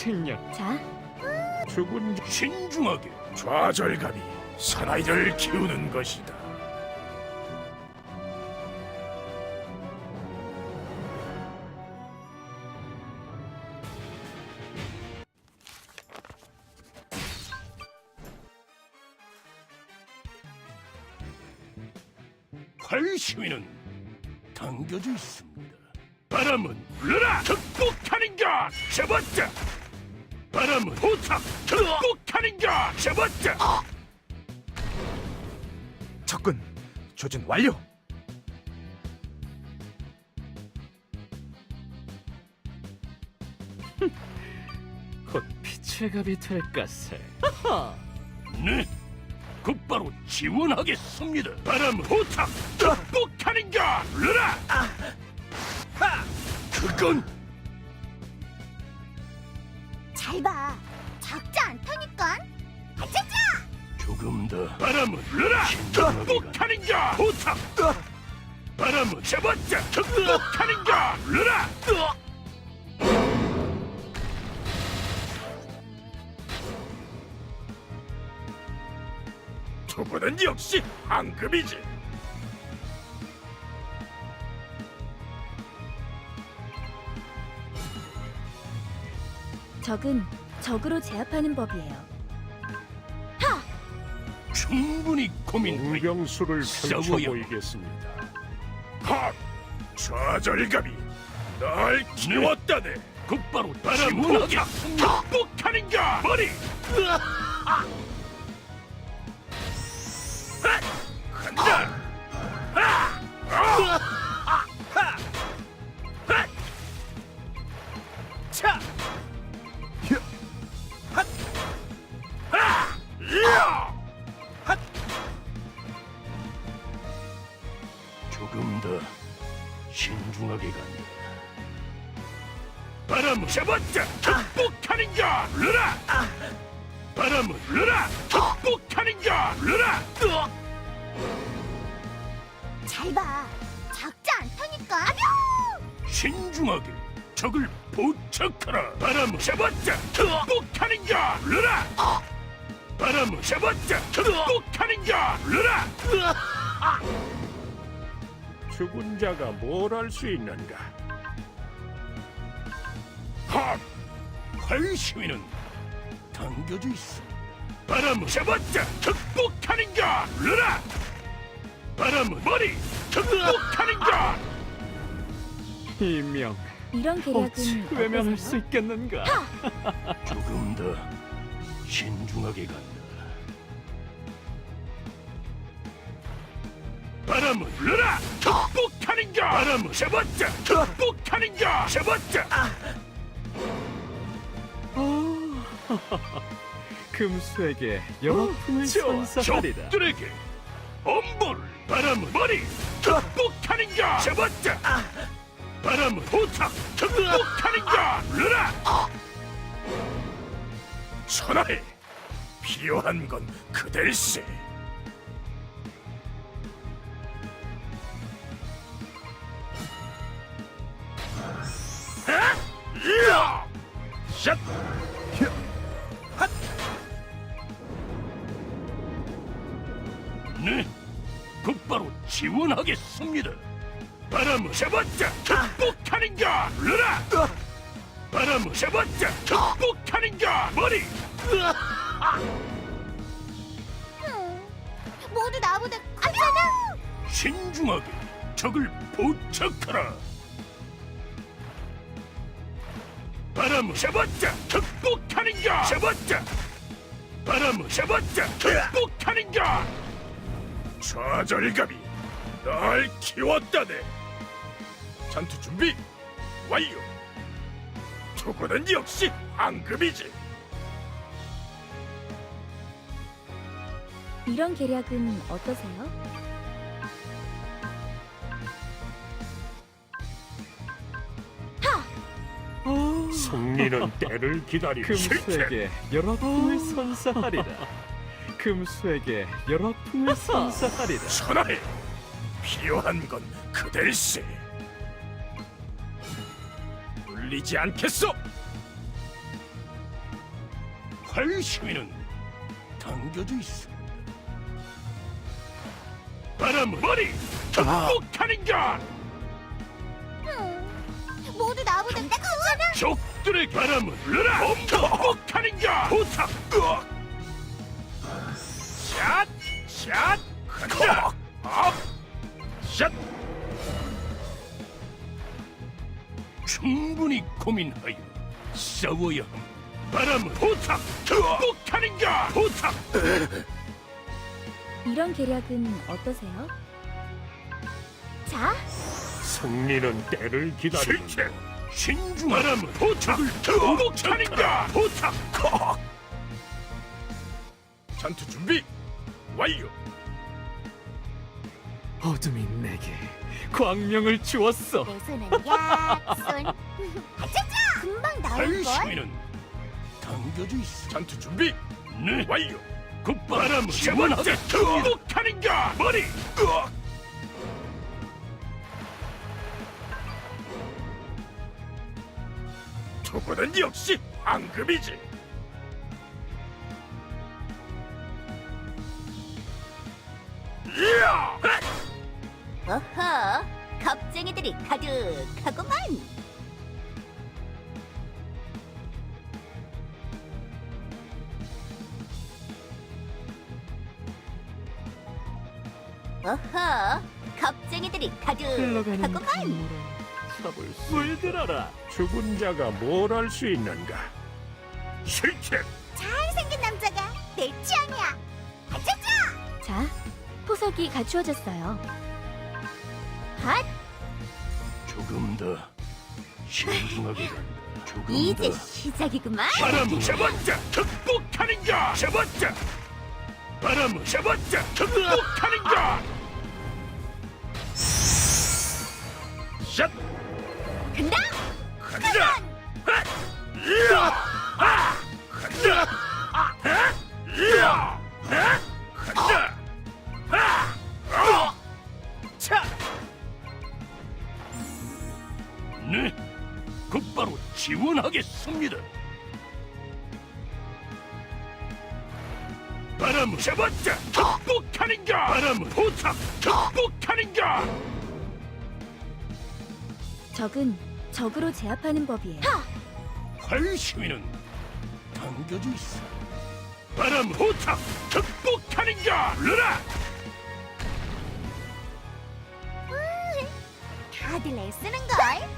생략 자, 죽은 자 신중하게 좌절감이 사나이를 키우는 것이다. 활 시위는 당겨져 있습니다. 바람은 불러라! 극복하는가 잡았자 바람은 호탁 극복하는가 잡았자 접근 조준 완료. 곧 빛의 갑이 될까세. 네 곧바로 지원하겠습니다. 바람은 호탁 극복하는가 불러라 그건 잘 봐. 작지 않다니까. 아차차! 조금 더. 바람은 불러라! 극복하는가 호탁 바람은 잡았자 극복하는가 불러라! 두분은 역시 황금이지 적은 적으로 제압하는 법이에요. 충분히 고민하여 공병수를 펼쳐 보이겠습니다. 하! 좌절감이 날 키웠다네. 곧바로 바람하게 극복하는가 머리. 아! 조금 더 신중하게 간다. 바람을 잡았자 극복하는가 불러라! 바람을 불러라! 극복하는가 불러라! 잘 봐. 작지 않다니까. 신중하게 적을 포착하라. 바람을 잡았자 극복하는가 불러라! 바람을 잡았자 극복하는가 불러라 죽은 자가 뭘 할 수 있는가 하! 활 시위는 당겨져 있어. 바람을 잡았자 극복하는가 불러라. 바람은 머리 극복하는가. 이명 이런 어찌 계략은 외면할? 수 있겠는가 조금 더 신중하게 간다. 바람을 불러라. 극복하는가. 바람을. 잡았자 극복하는가. 잡았자. 금수에게 영풍을 좋아. 선사하리라. 적들에게 엄벌 바람은 머리. 극복하는가 잡았자 바람은 호탁 극복하는가 불러라. 천하에 필요한 건 그댈세 네, 곧바로 지원하겠습니다. 바람을 잡았자 극복하는가 불러라. 바람을 잡았자 극복하는가 머리. 음, 모두 나보다 아잖아. 신중하게 적을 포착하라. 바람을 잡았자 극복하는가 잡았자. 바람을 잡았자 극복하는가. 좌절감이 날 키웠다네. 전투 준비 완료. 투구는 역시 황금이지. 이런 계략은 어떠세요? 승리는 때를 기다리는 실패. 금수에게 열화풍을 선사하리라 금수에게 열화풍을 선사하리라 천하에 필요한 건 그댈세. 물리지 않겠소. 활 시위는 당겨져 있습니다. 바람 머리 극복하는가? 적들의 바람을 불러라! 극복하는가? 부탁! 샷! 샷! 간다! 업! 샷! 충분히 고민하여 싸워야 함. 바람을 부탁! 극복하는가? 부탁! 이런 계략은 어떠세요? 자, 승리는 때를 기다리는 실체! 신중하라면 부탁을 극복하는가? 부탁! 전투 준비 완료! 어둠이 내게 광명을 주었어. 내 손은 약손. 아차차! 금방 나올 걸. 발시위는 당겨져 있어. 전투 준비 네 완료. 곧바람을 시원하게 극복하는가? 머리. 으 악! 투구는 역시 앙금이지. 이야! 어허, 겁쟁이들이 가득하구만. 어허, 겁쟁이들이 흘러가는 가득하구만. 강물 을 잡을 수 물들어라. 죽은 자가 뭘 할 수 있는가? 실체 잘생긴 남자가 내 취향이야. 아차차! 자, 포석이 갖추어졌어요. 핫! 조금 더 신중하게 간다. 조금 이제 더 시작이구만. 바람을 잡았자 극복하는가? 잡았자 바람을 잡았자 극복하는가? 샷 간다! 간다! 핫! 이야! 아! 간다! 아! 이야! 아! 간다! 아! 어! 차! 네, 곧바로 지원하겠습니다. 바람을 잡았자 극복하는가? 바람을 부탁 극복하는가? 적은 적으로 제압하는 법이에요. 활 시위는 당겨져 있어. 바람 호탁 극복하는가? 불러라! 다들 애쓰는 걸?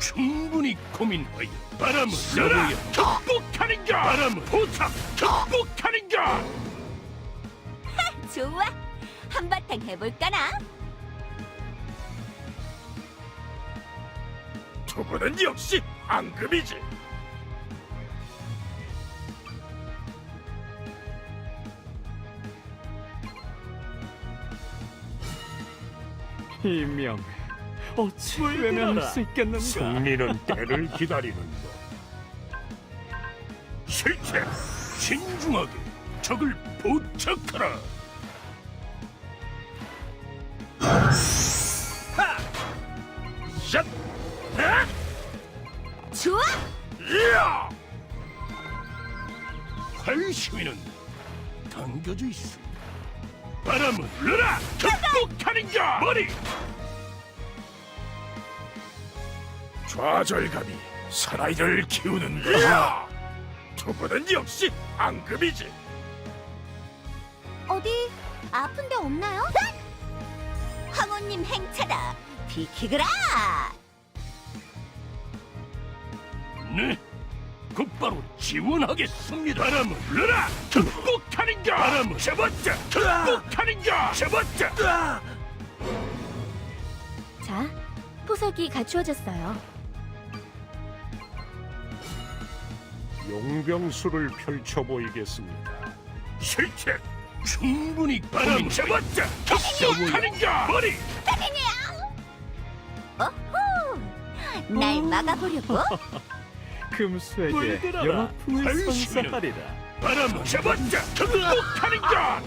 충분히 고민하여 바람을 불러라! 극복하는가? 바람을 호탁 극복하는가? 좋아. 한바탕 해볼까나? 두 분은 역시 앙금이지. 이명 어찌 외면할 수 있겠는가? 승리는 때를 기다리는 것. 실체 신중하게 적을 포착하라. 당겨져 있어. 바람을 불러라! 극복하는가! 머리! 좌절감이 사나이를 키우는 거야. 두분은 역시 앙금이지. 어디 아픈 데 없나요? 황혼님 행차다. 비키그라. 네, 곧바로 지원하겠습니다. 바람을 불러라! 극복하는가! 바람을 잡았자! 극복하는가! 잡았자! 자, 포석이 갖추어졌어요. 용병수를 펼쳐 보이겠습니다. 실체 충분히 바람 잡았자! 극복하는가! 머리! 오호! 날 막아보려고? 금수에게 물들어라. 열화풍을 발시위는 선사하리라. 바람 잡았자! 극복하는가!